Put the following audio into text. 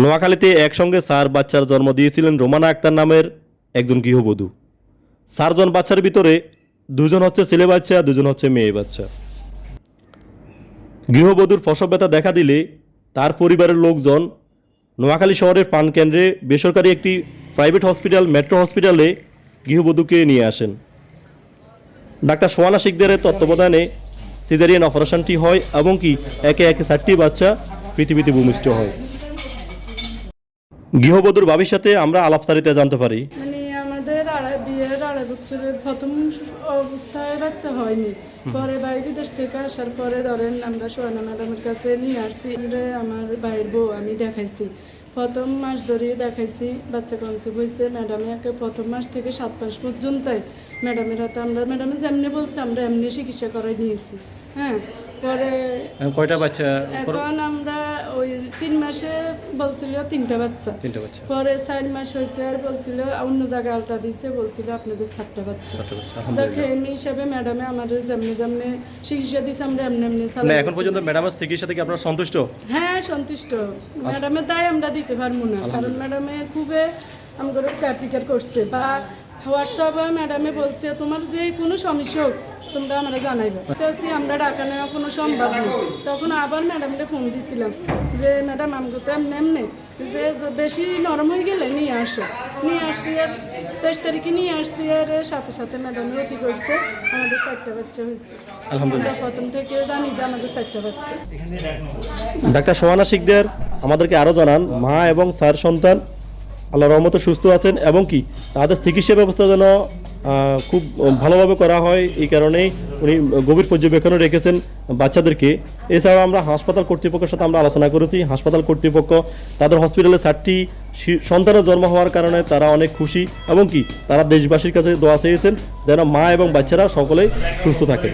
নোয়াখালীতে একসঙ্গে চার বাচ্চার জন্ম দিয়েছিলেন রোমানা আক্তার নামের একজন গৃহবধূ। চারজন বাচ্চার ভিতরে দুজন হচ্ছে ছেলে বাচ্চা, দুজন হচ্ছে মেয়ে বাচ্চা। গৃহবধূর প্রসব ব্যথা দেখা দিলে তার পরিবারের লোকজন নোয়াখালী শহরের প্রাণকেন্দ্রে বেসরকারি একটি প্রাইভেট হসপিটাল, মেট্রো হসপিটালে গৃহবধূকে নিয়ে আসেন। ডাক্তার সোয়ানা শিকদারের তত্ত্বাবধানে সিজারিয়ান অপারেশনটি হয় এবং কি একে একে চারটি বাচ্চা পৃথিবীতে ভূমিষ্ঠ হয়। গৃহবধূর ভাবির সাথে আমরা আলাপচারিতা জানতে পারি। মানে আমাদের আড়াই বিয়ের আড়াই বছরের প্রথম অবস্থায় বাচ্চা হয়নি। পরে ভাই বিদেশ থেকে আসার পরে ধরেন আমরা সোহানা ম্যাডামের কাছে নিয়ে আসছি আমরা আমার ভাইয়ের বউ আমি দেখাইছি। প্রথম মাস ধরে দেখাইছি বাচ্চা কনসিভ হয়েছে ম্যাডামে একে প্রথম মাস থেকে সাত মাস পর্যন্তই ম্যাডামের হাতে আমরা ম্যাডামে যেমনি বলছে আমরা এমনি চিকিৎসা করাই নিয়েছি। হ্যাঁ পরে কয়টা বাচ্চা? এখন আমরা তিন মাসে বলছিল তিনটা বাচ্চা। তিনটা বাচ্চা। পরে চার মাস হয়েছে আর বলছিল অন্য জায়গায় আলটা দিছে বলছিল আপনাদের চারটা বাচ্চা। যাকে এমনি হিসাবে ম্যাডামে আমাদের যেমনি যেমনি চিকিৎসা দিছে আমরা এমনি এমনি মানে এখন পর্যন্ত ম্যাডামের চিকিৎসা থেকে আপনারা সন্তুষ্ট? হ্যাঁ সন্তুষ্ট। ম্যাডামের দায় আমরা দিতে পারব না কারণ ম্যাডামে খুবই আমাদের কেয়ারটেকার করছে। বা হোয়াটসঅ্যাপে ম্যাডামে বলছে তোমার যে কোনো সমস্যা হোক তোমরা আমরা জানাইবে। তো সে আমরা ডাকা নেওয়া কোনো সম্ভব নেই তখন আবার ম্যাডামকে ফোন দিছিলাম যে ম্যাডাম আমাকে তো এমনি এমনি যে বেশি নরম হয়ে গেলে নিয়ে আসো। নিয়ে আসছি আর তেইশ তারিখে নিয়ে আসছি আর সাথে সাথে ম্যাডামে ওটি করছে। আমাদের চারটা বাচ্চা হয়েছে। আমরা প্রথম থেকে জানি যে আমাদের চারটা বাচ্চা। ডাক্তার সোহানা শিকদার আমাদেরকে আরও জানান মা এবং স্যার সন্তান আল্লাহ রহমতে সুস্থ আছেন এবং কি তাদের চিকিৎসা ব্যবস্থা যেন খুব ভালোভাবে করা হয় এই কারণেই উনি গভীর পর্যবেক্ষণে রেখেছেন বাচ্চাদেরকে। এছাড়াও আমরা হাসপাতাল কর্তৃপক্ষের সাথে আমরা আলোচনা করেছি। হাসপাতাল কর্তৃপক্ষ, তাদের হসপিটালে চারটি সন্তানের জন্ম হওয়ার কারণে তারা অনেক খুশি এবং কি, তারা দেশবাসীর কাছে দোয়া চেয়েছেন যেন মা এবং বাচ্চারা সকলেই সুস্থ থাকে